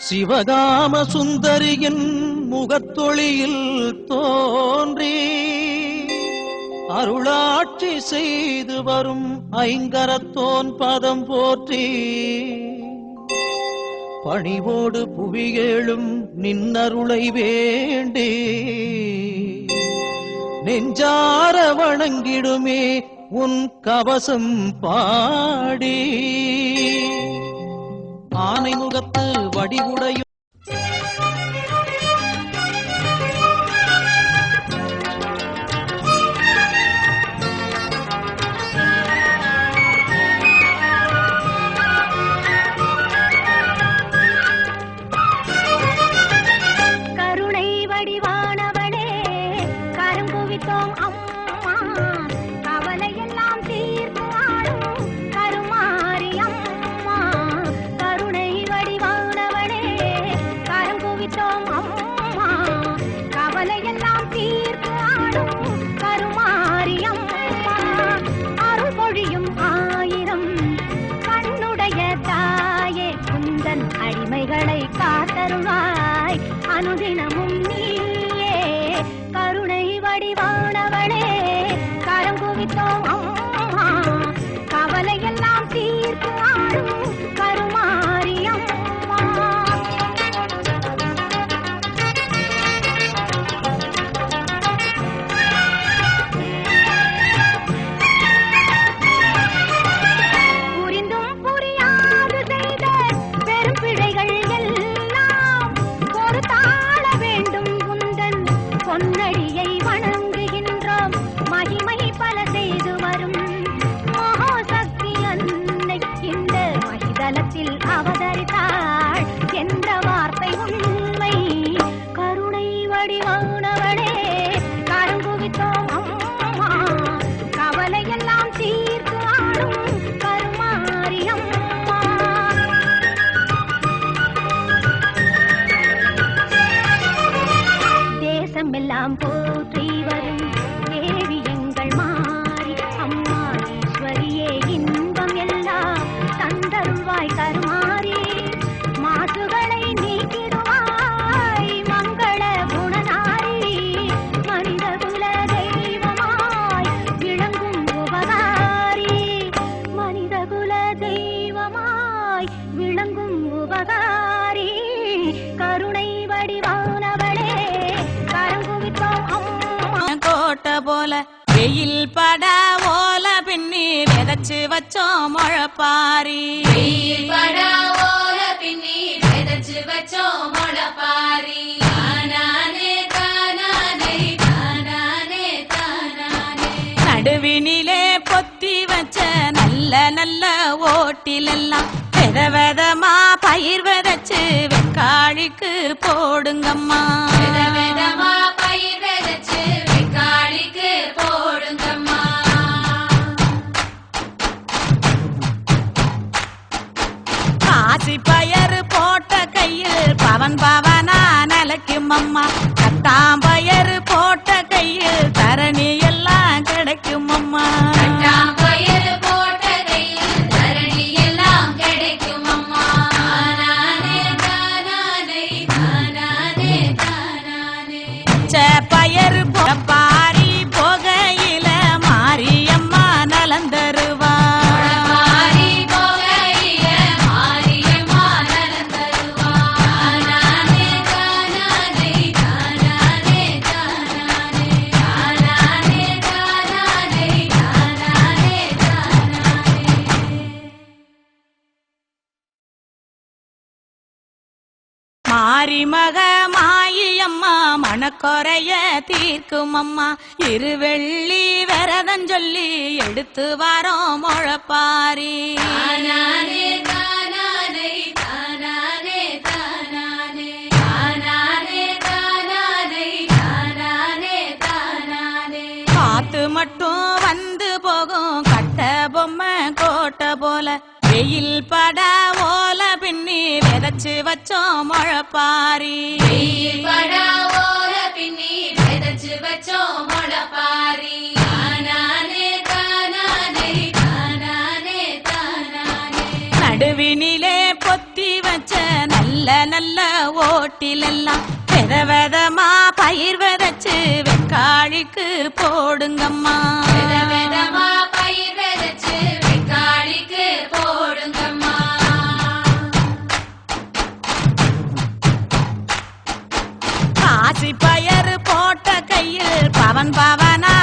சிவகாம சுந்தரியின் முகத்தொழியில் தோன்றி அருளாட்சி செய்து வரும் ஐங்கரத்தோன் பதம் போற்றி பணிவோடு புவியேழும் நின்னருளை வேண்டி நெஞ்சார வணங்கிடுமே உன் கவசம் பாடி ஆனை முகத்து வடிவுடையும் அனுதினமும் நீயே. கருணை வடிவானவளே கரம் குவித்தோம். அம்மா கவலையெல்லாம் தீர்த்து ஆடும் அவதரித்தாள். என்ற வார்த்தை உண்மை. கருணை வடிவானவளே கருங்குவித்தோம் அம்மா. கவலையெல்லாம் தீர்த்து ஆளும் கருமாரியம் அம்மா. தேசமெல்லாம் போற்றி வரும் தேவி எங்கள் மா தெய்வமாய் விளங்கும் உபகாரி. கருணை வடிவானவளே கரங்குவித்தோம் அம்மா. கோட்டை போல வெயில் பட ஓல பின்னி விதைச்சு வச்சோம் முழப்பாரி. படா ஓல ஓட்டிலெல்லாம் வித விதமா பயிர் விதைச்சு வெக்காளிக்கு போடுங்கம்மா. வித விதமா பயிர் விதைச்சு வெக்காளிக்கு போடுங்கம்மா. காசி பயறு போட்ட கையில் பவன் பவனா நிலைக்கும் அம்மா கட்டாம்பயறு மாரிமக மாயம்மா மணக்கொறைய தீர்க்கும் அம்மா இருவெள்ளி விரதம் சொல்லி எடுத்து வரோம் முழப்பாரி. காத்து மட்டும் வந்து போகும் கட்ட பொம்மை கோட்டை போல. வெயில் பட ஓல பின்னி விதைச்சு வச்சோம் முழப்பாரி பின்னி விதைச்சு வச்சோம் தானானே. நடுவினிலே பொத்தி வச்ச நல்ல நல்ல ஓட்டிலெல்லாம் வித விதமா பயிர் விதைச்சு வெக்காளிக்கு போடுங்கம்மா. பாசி பயறு போட்ட கையில் பவன் பவனா